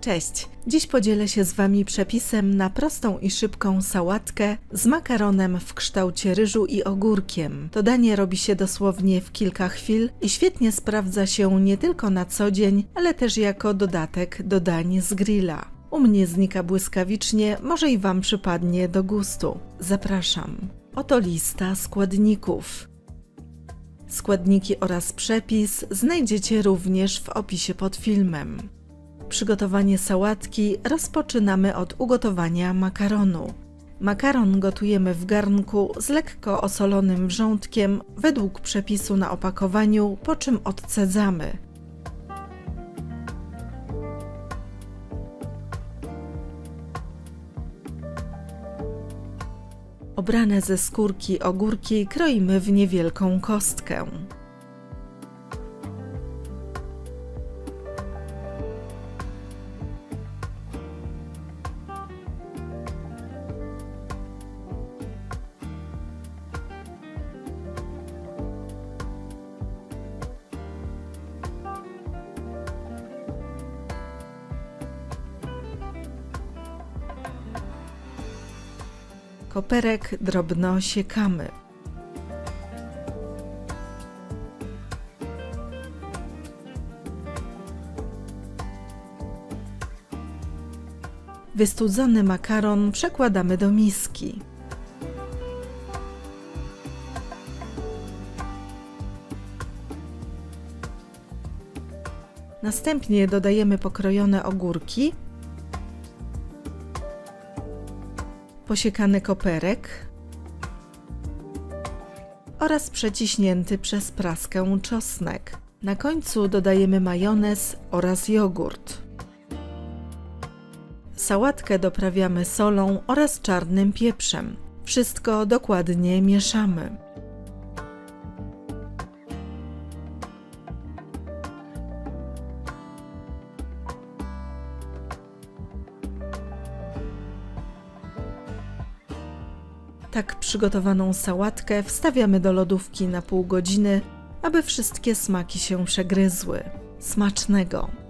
Cześć! Dziś podzielę się z Wami przepisem na prostą i szybką sałatkę z makaronem w kształcie ryżu i ogórkiem. To danie robi się dosłownie w kilka chwil i świetnie sprawdza się nie tylko na co dzień, ale też jako dodatek do dań z grilla. U mnie znika błyskawicznie, może i Wam przypadnie do gustu. Zapraszam. Oto lista składników. Składniki oraz przepis znajdziecie również w opisie pod filmem. Przygotowanie sałatki rozpoczynamy od ugotowania makaronu. Makaron gotujemy w garnku z lekko osolonym wrzątkiem według przepisu na opakowaniu, po czym odcedzamy. Obrane ze skórki ogórki kroimy w niewielką kostkę. Koperek drobno siekamy. Wystudzony makaron przekładamy do miski. Następnie dodajemy pokrojone ogórki, posiekany koperek oraz przeciśnięty przez praskę czosnek. Na końcu dodajemy majonez oraz jogurt. Sałatkę doprawiamy solą oraz czarnym pieprzem. Wszystko dokładnie mieszamy. Tak przygotowaną sałatkę wstawiamy do lodówki na pół godziny, aby wszystkie smaki się przegryzły. Smacznego!